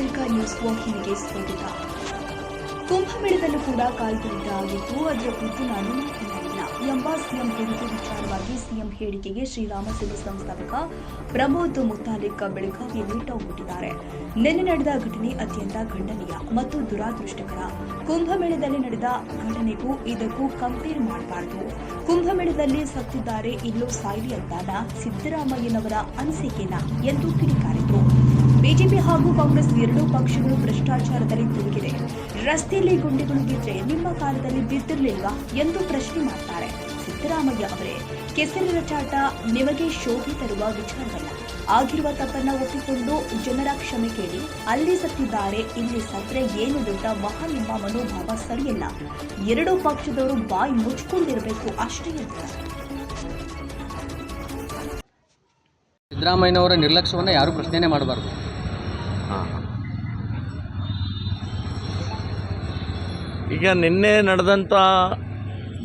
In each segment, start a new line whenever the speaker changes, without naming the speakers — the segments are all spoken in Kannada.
ಸಿಲ್ಕ ನ್ಯೂಸ್ ವಾಹಿನಿಗೆ ಸ್ವಾಗತ. ಕುಂಭಮೇಳದಲ್ಲೂ ಕೂಡ ಕಾಲ್ಪನಿಕ ಆಗಿದ್ದು, ಅದರ ಕುರಿತು ನಾನು ಮಾತನಾಡಿಲ್ಲ. ಎಂಬ ಸಿಎಂ ಹೇಳಿಕೆ ವಿಚಾರವಾಗಿ ಸಿಎಂ ಹೇಳಿಕೆಗೆ ಶ್ರೀರಾಮ ಸೇವೆ ಸಂಸ್ಥಾಪಕ ಪ್ರಮೋದ್ ಮುತಾಲಿಕ್ ಬೆಳಗಾವಿಯಲ್ಲಿ ಟೌ ಕೊಟ್ಟಿದ್ದಾರೆ ನಿನ್ನೆ ನಡೆದ ಘಟನೆ ಅತ್ಯಂತ ಖಂಡನೀಯ ಮತ್ತು ದುರಾದೃಷ್ಟಕರ. ಕುಂಭಮೇಳದಲ್ಲಿ ನಡೆದ ಘಟನೆಗೂ ಇದಕ್ಕೂ ಕಂಪೇರ್ ಮಾಡಬಾರದು. ಕುಂಭಮೇಳದಲ್ಲಿ ಸತ್ತಿದ್ದಾರೆ ಇಲ್ಲೂ ಸಾಯಿಲಿ ಅಂತಾನ ಸಿದ್ದರಾಮಯ್ಯನವರ ಅನಿಸಿಕೆನ ಎಂದು ಕಿಡಿಕಾರಿದರು. ಬಿಜೆಪಿ ಹಾಗೂ ಕಾಂಗ್ರೆಸ್ ಎರಡೂ ಪಕ್ಷಗಳು ಭ್ರಷ್ಟಾಚಾರದಲ್ಲಿ ತಿರುಗಿದೆ ರಸ್ತೆಯಲ್ಲಿ ಗುಂಡಿಗಳು ಬಿದ್ದರೆ ನಿಮ್ಮ ಕಾಲದಲ್ಲಿ ಬಿದ್ದಿರಲಿಲ್ವಾ ಎಂದು ಪ್ರಶ್ನೆ ಮಾಡ್ತಾರೆ. ಸಿದ್ದರಾಮಯ್ಯ ಅವರೇ, ಕೆಸರಿನ ಚಾಟ ನಿಮಗೆ ಶೋಭೆ ತರುವ ವಿಚಾರವಲ್ಲ. ಆಗಿರುವ ತಪ್ಪನ್ನ ಒಪ್ಪಿಕೊಂಡು ಜನರ ಕ್ಷಮೆ ಕೇಳಿ, ಅಲ್ಲಿ ಸತ್ತಿದ್ದಾರೆ, ಇಲ್ಲಿ ಸತ್ರೆ ಏನು ದೊಡ್ಡ ಮಹಾನಿಂಬ ಮನೋಭಾವ ಸರಿಯಲ್ಲ. ಎರಡೂ ಪಕ್ಷದವರು ಬಾಯಿ ಮುಚ್ಚಿಕೊಂಡಿರಬೇಕು ಅಷ್ಟೇ
ಸಿದ್ದರಾಮಯ್ಯನವರ ನಿರ್ಲಕ್ಷ್ಯವನ್ನು ಯಾರೂ ಪ್ರಶ್ನೆನೇ ಮಾಡಬಾರ್ದು.
ಈಗ ನಿನ್ನೆ ನಡೆದಂಥ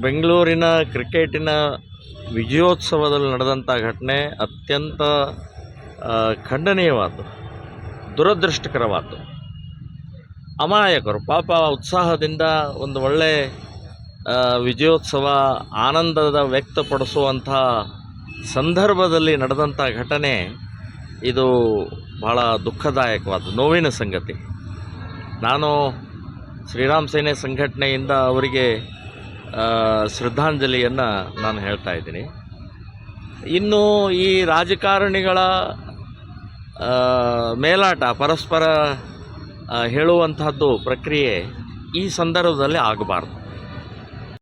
ಬೆಂಗಳೂರಿನ ಕ್ರಿಕೆಟಿನ ವಿಜಯೋತ್ಸವದಲ್ಲಿ ನಡೆದಂಥ ಘಟನೆ ಅತ್ಯಂತ ಖಂಡನೀಯವಾದ ದುರದೃಷ್ಟಕರವಾದ್ದು. ಅಮಾಯಕರು, ಪಾಪ ಉತ್ಸಾಹದಿಂದ ಒಂದು ಒಳ್ಳೆ ವಿಜಯೋತ್ಸವ ಆನಂದದ ವ್ಯಕ್ತಪಡಿಸುವಂಥ ಸಂದರ್ಭದಲ್ಲಿ ನಡೆದಂಥ ಘಟನೆ ಇದು ಭಾಳ ದುಃಖದಾಯಕವಾದ ನೋವಿನ ಸಂಗತಿ. ನಾನು ಶ್ರೀರಾಮ್ ಸೇನೆ ಸಂಘಟನೆಯಿಂದ ಅವರಿಗೆ ಶ್ರದ್ಧಾಂಜಲಿಯನ್ನು ನಾನು ಹೇಳ್ತಾ ಇದ್ದೀನಿ. ಇನ್ನು ಈ ರಾಜಕಾರಣಿಗಳ ಮೇಲಾಟ, ಪರಸ್ಪರ ಹೇಳುವಂತಹದ್ದು ಪ್ರಕ್ರಿಯೆ ಈ ಸಂದರ್ಭದಲ್ಲಿ ಆಗಬಾರ್ದು.